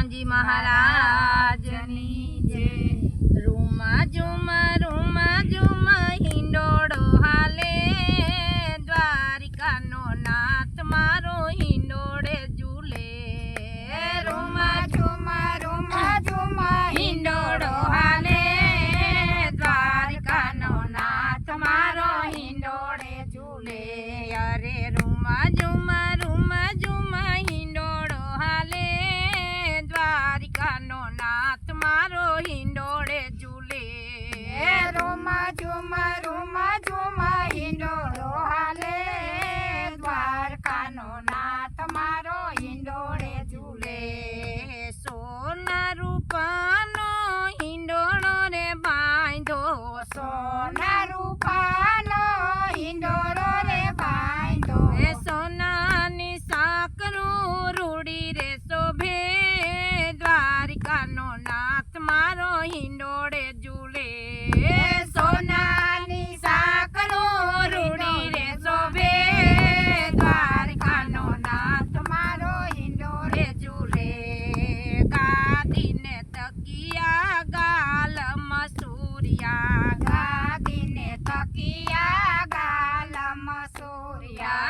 હનુમાનજી મહારાજની જય રૂમા ઝુમા રૂમા ઝુમા હિંડોળો હાલે, દ્વારિકાનો નાથ મારો હિંડોળે ઝૂલે. રૂમા ઝુમા રૂમા ઝુમા હિંડોળો હાલે, દ્વારિકાનો નાથ મારો હિંડોળે ઝૂલે. અરે રૂમા ઝુમા ઝુમા રૂમા ઝુમા ઈંડો હાલે. દ્વારકાનો નાથ મારો ઈંડોળે ઝૂલે. સોના રૂપાનો ઈંડોળો રે બાંધો. સોના રૂપાનો ઈંડોળો રે બાંધો. એ સોનાની સાકરું રૂડી રે શોભે. દ્વારકાનો નાથ મારો ઈંડોળે ઝૂલે. Yeah.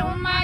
Oh my.